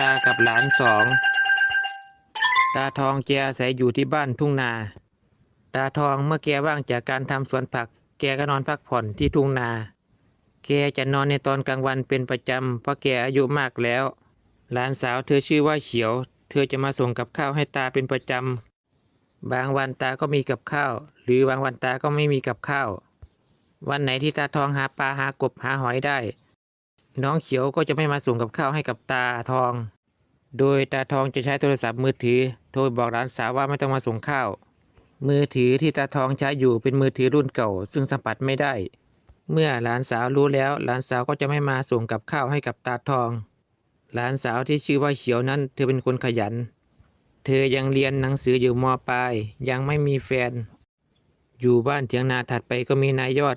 ตากับหลานสอง ตาทองแกอาศัยอยู่ที่บ้านทุ่งนา ตาทองเมื่อแกว่างจากการทำสวนผัก แกก็นอนพักผ่อนที่ทุ่งนา แกจะนอนในตอนกลางวันเป็นประจำเพราะแกอายุมากแล้ว หลานสาวเธอชื่อว่าเขียว เธอจะมาส่งกับข้าวให้ตาเป็นประจำ บางวันตาก็มีกับข้าว หรือบางวันตาก็ไม่มีกับข้าว วันไหนที่ตาทองหาปลาหากบหาหอยได้ น้องเขียวก็จะไม่มาส่งกับข้าวให้กับตาทอง โดยตาทองจะใช้โทรศัพท์มือถือ โทรบอกหลานสาวว่าไม่ต้องมาส่งข้าว มือถือที่ตาทองใช้อยู่เป็นมือถือรุ่นเก่า ซึ่งสัมผัสไม่ได้ เมื่อหลานสาวรู้แล้ว หลานสาวก็จะไม่มาส่งกับข้าวให้กับตาทอง หลานสาวที่ชื่อว่าเขียวนั้น เธอเป็นคนขยัน เธอยังเรียนหนังสืออยู่มปลาย ยังไม่มีแฟน อยู่บ้านเถียงนาถัดไปก็มีนายยอด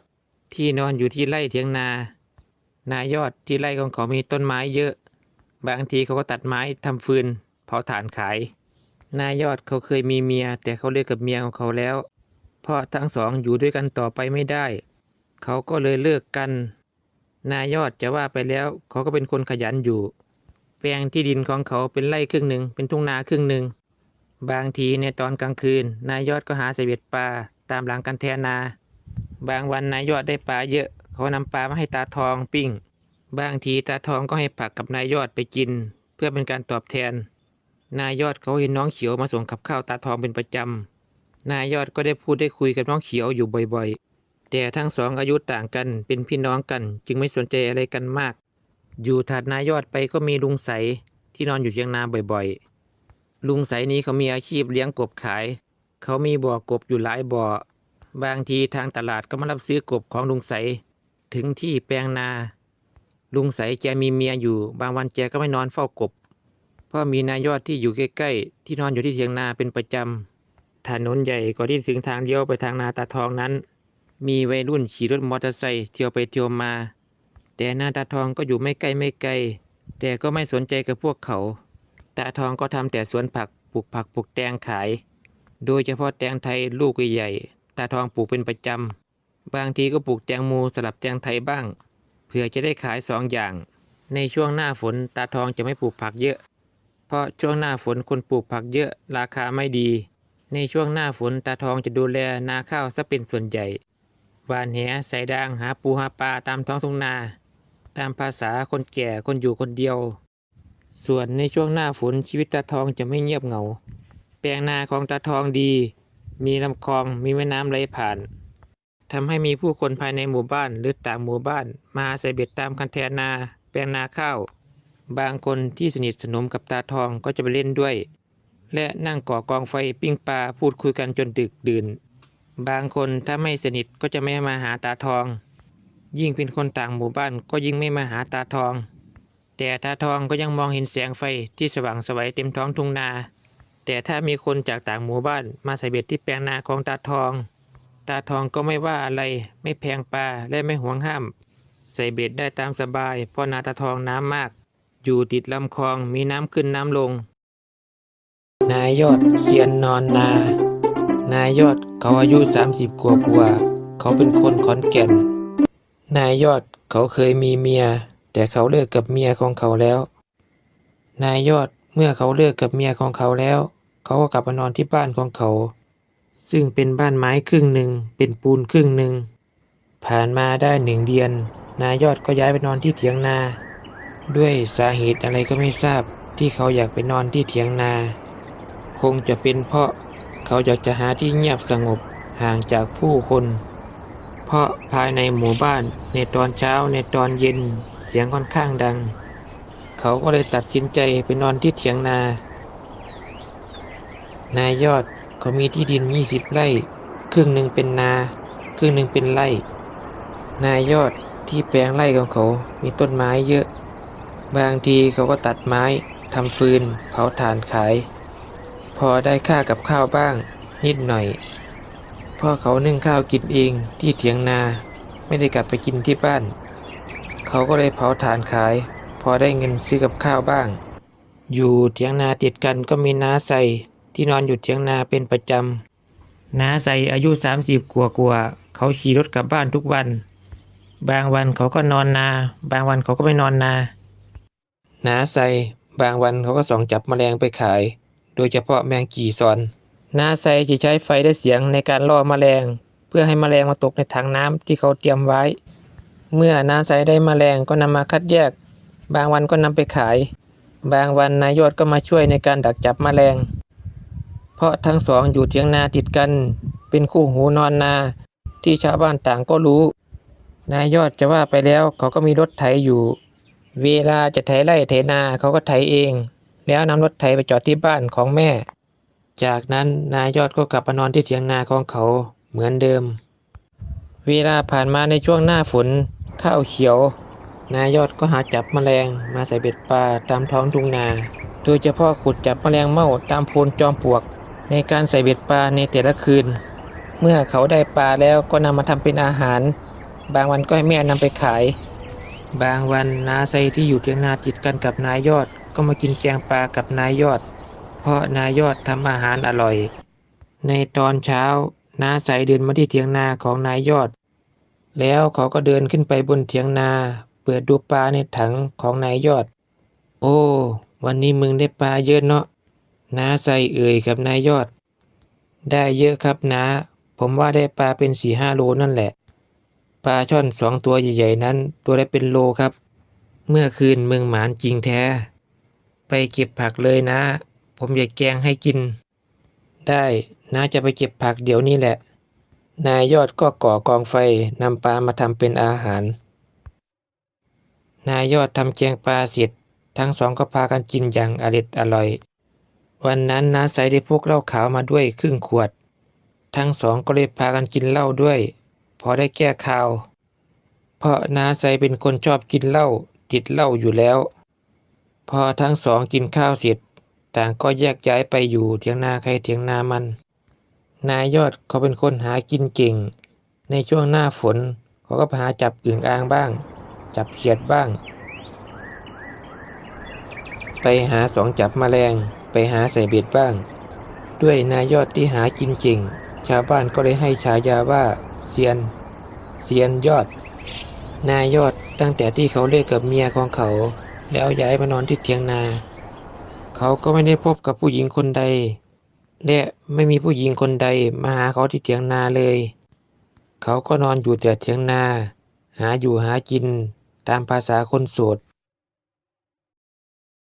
ที่นอนอยู่ที่ไร่เถียงนา นายยอดที่ไร่ของเขามีต้นไม้เยอะ บางทีเขาก็ตัดไม้ทำฟืนเผาถ่านขาย นายยอดเขาเคยมีเมีย แต่เขาเลิกกับเมียของเขาแล้ว เพราะทั้งสองอยู่ด้วยกันต่อไปไม่ได้ เขาก็เลยเลิกกัน นายยอดจะว่าไปแล้ว เขาก็เป็นคนขยันอยู่ แปลงที่ดินของเขาเป็นไร่ครึ่งหนึ่งเป็นทุ่งนาครึ่งหนึ่ง บางทีในตอนกลางคืน นายยอดก็หาเสเบ็ดปลาตามหลังกันแทนา บางวันนายยอดได้ปลาเยอะ เขานำปลามาให้ตาทองปิ้ง บางทีตาทองก็ให้ผักกับนายยอดไปกิน เพื่อเป็นการตอบแทน นายยอดเขาเห็นน้องเขียวมาส่งกับข้าวตาทองเป็นประจำนายยอดก็ได้พูดได้คุยกับน้องเขียวอยู่บ่อยๆ แต่ทั้งสองอายุต่างกันเป็นพี่น้องกัน จึงไม่สนใจอะไรกันมาก อยู่ถัดนายยอดไปก็มีลุงใสที่นอนอยู่เชียงนาบ่อยๆ ลุงใสนี้เขามีอาชีพเลี้ยงกบขาย เขามีบ่อกบอยู่หลายบ่อบางทีทางตลาดก็มารับซื้อกบของลุงใส ถึงที่แปลงนา ลุงใสแกมีเมียอยู่ บางวันแกก็ไม่นอนเฝ้ากบ เพราะมีนายยอดที่อยู่ใกล้ๆ ที่นอนอยู่ที่เถียงนาเป็นประจำถนนใหญ่ก่อนที่ถึงทางเลี้ยวไปทางนาตาทองนั้น มีวัยรุ่นขี่รถมอเตอร์ไซค์เที่ยวไปเที่ยวมา แต่นาตาทองก็อยู่ไม่ไกลไม่ไกล แต่ก็ไม่สนใจกับพวกเขา ตาทองก็ทำแต่สวนผักปลูกผักปลูกแตงขาย โดยเฉพาะแตงไทยลูกใหญ่ตาทองปลูกเป็นประจำ บางทีก็ปลูกแตงโมสลับแตงไทยบ้าง เพื่อจะได้ขายสองอย่าง ในช่วงหน้าฝนตาทองจะไม่ปลูกผักเยอะ เพราะช่วงหน้าฝนคนปลูกผักเยอะราคาไม่ดี ในช่วงหน้าฝนตาทองจะดูแลนาข้าวซะเป็นส่วนใหญ่หวานแหใส่ด่างหาปูหาปลาตามท้องทุ่งนา ตามภาษาคนแก่คนอยู่คนเดียว ส่วนในช่วงหน้าฝนชีวิตตาทองจะไม่เงียบเหงา แปลงนาของตาทองดี มีลำคลองมีแม่น้ำไหลผ่าน ทำให้มีผู้คนภายในหมู่บ้านหรือต่างหมู่บ้าน มาอาศัยเบ็ดตามคันแทนา แปลงนาข้าว บางคนที่สนิทสนมกับตาทองก็จะไปเล่นด้วย และนั่งก่อกองไฟปิ้งปลาพูดคุยกันจนดึกดื่น บางคนถ้าไม่สนิทก็จะไม่มาหาตาทอง ยิ่งเป็นคนต่างหมู่บ้านก็ยิ่งไม่มาหาตาทอง แต่ตาทองก็ยังมองเห็นแสงไฟที่สว่างไสวัยเต็มท้องทุ่งนา แต่ถ้ามีคนจากต่างหมู่บ้านมาใส่เบ็ดที่แปลงนาของตาทอง ตาทองก็ไม่ว่าอะไร ไม่แพงปลาและไม่หวงห้าม ใส่เบ็ดได้ตามสบาย เพราะนาตาทองน้ำมาก อยู่ติดลำคลองมีน้ำขึ้นน้ำลง นายยอดเขียนนอนนา นายยอดเขาอายุสามสิบกว่ากว่า เขาเป็นคนขอนแก่น นายยอดเขาเคยมีเมีย แต่เขาเลิกกับเมียของเขาแล้ว นายยอดเมื่อเขาเลิกกับเมียของเขาแล้ว เขาก็กลับมานอนที่บ้านของเขา ซึ่งเป็นบ้านไม้ครึ่งหนึ่งเป็นปูนครึ่งหนึ่ง ผ่านมาได้หนึ่งเดือน นายยอดก็ย้ายไปนอนที่เถียงนา ด้วยสาเหตุอะไรก็ไม่ทราบที่เขาอยากไปนอนที่เถียงนา คงจะเป็นเพราะเขาอยากจะหาที่เงียบสงบห่างจากผู้คน เพราะภายในหมู่บ้านในตอนเช้าในตอนเย็นเสียงค่อนข้างดัง เขาก็เลยตัดสินใจไปนอนที่เถียงนา นายยอด เขามีที่ดิน20ไร่ ครึ่งหนึ่งเป็นนา ครึ่งหนึ่งเป็นไร่ นายยอดที่แปลงไร่ของเขา มีต้นไม้เยอะ บางทีเขาก็ตัดไม้ทำฟืน เผาถ่านขาย พอได้ค่ากับข้าวบ้าง นิดหน่อยพราะเขานึ่งข้าวกินเองที่เถียงนา ไม่ได้กลับไปกินที่บ้าน เขาก็เลยเผาถ่านขาย พอได้เงินซื้อกับข้าวบ้าง อยู่เถียงนาติดกันก็มีน้าใส ที่นอนอยู่เถียงนาเป็นประจำน้าใสอายุ 30กว่ากว่าเขาขี่รถกลับบ้านทุกวัน บางวันเขาก็นอนนา บางวันเขาก็ไม่นอนนาน้าใสบางวันเขาก็ส่องจับแมลงไปขาย โดยเฉพาะแมงจีซอนนาไซจะใช้ไฟและเสียงในการล่อแมลง เพื่อให้แมลงมาตกในถังน้ำที่เขาเตรียมไว้ เมื่อนาไซได้แมลงก็นำมาคัดแยก บางวันก็นำไปขาย บางวันนายยอดก็มาช่วยในการดักจับแมลง เพราะทั้งสองอยู่เถียงนาติดกัน เป็นคู่หูนอนนา ที่ชาวบ้านต่างก็รู้ นายยอดจะว่าไปแล้วเขาก็มีรถไถอยู่ เวลาจะไถไร่ไถนาเขาก็ไถเอง แล้วนำรถไถไปจอดที่บ้านของแม่ จากนั้นนายยอดก็กลับมานอนที่เถียงนาของเขาเหมือนเดิม เวลาผ่านมาในช่วงหน้าฝนข้าวเขียว นายยอดก็หาจับแมลงมาใส่เบ็ดปลาตามท้องทุ่งนา โดยเฉพาะขุดจับแมลงเม่าตามโพนจอมปลวก ในการใส่เบ็ดปลาในแต่ละคืน เมื่อเขาได้ปลาแล้วก็นำมาทำเป็นอาหาร บางวันก็ให้แม่นำไปขาย บางวันนาไซที่อยู่เทียงนาติดกันกับนายยอด ก็มากินแกงปลากับนายยอด เพราะนายยอดทำอาหารอร่อย ในตอนเช้านาไซเดินมาที่เถียงนาของนายยอด แล้วเขาก็เดินขึ้นไปบนเถียงนา เปิดดูปลาในถังของนายยอด โอ้ วันนี้มึงได้ปลาเยอะเนาะ นาไซเอ่ยกับนายยอด ได้เยอะครับนาผมว่าได้ปลาเป็นสี่ห้าโลนั่นแหละ ปลาช่อนสองตัวใหญ่ๆนั้น ตัวได้เป็นโลครับ เมื่อคืนมึงหมานจริงแท้ ไปเก็บผักเลยนะ ผมอยากแกงให้กิน ได้น้าจะไปเก็บผักเดี๋ยวนี้แหละ นายยอดก็ก่อกองไฟนำปลามาทำเป็นอาหาร นายยอดทำแกงปลาเสร็จ ทั้งสองก็พากันกินอย่างอร็ดอร่อย วันนั้นน้าใสได้พกเหล้าขาวมาด้วยครึ่งขวด ทั้งสองก็เลยพากันกินเหล้าด้วย พอได้แก้ข่าว เพราะน้าใสเป็นคนชอบกินเหล้าติดเหล้าอยู่แล้ว พอทั้งสองกินข้าวเสร็จ ต่างก็แยกย้ายไปอยู่เถียงนาใครเถียงนามัน นายยอดเขาเป็นคนหากินเก่ง ในช่วงหน้าฝนเขาก็หาจับอึ่งอ่างบ้าง จับเขียดบ้าง ไปหาสองจับแมลง ไปหาใส่เบ็ดบ้าง ด้วยนายยอดที่หากินเก่ง ชาวบ้านก็เลยให้ฉายาว่าเซียนเซียนยอด นายยอดตั้งแต่ที่เขาเลิกกับเมียของเขา แล้วย้ายมานอนที่เถียงนา เขาก็ไม่ได้พบกับผู้หญิงคนใด และไม่มีผู้หญิงคนใดมาหาเขาที่เถียงนาเลย เขาก็นอนอยู่แต่เถียงนา หาอยู่หากินตามภาษาคนโสด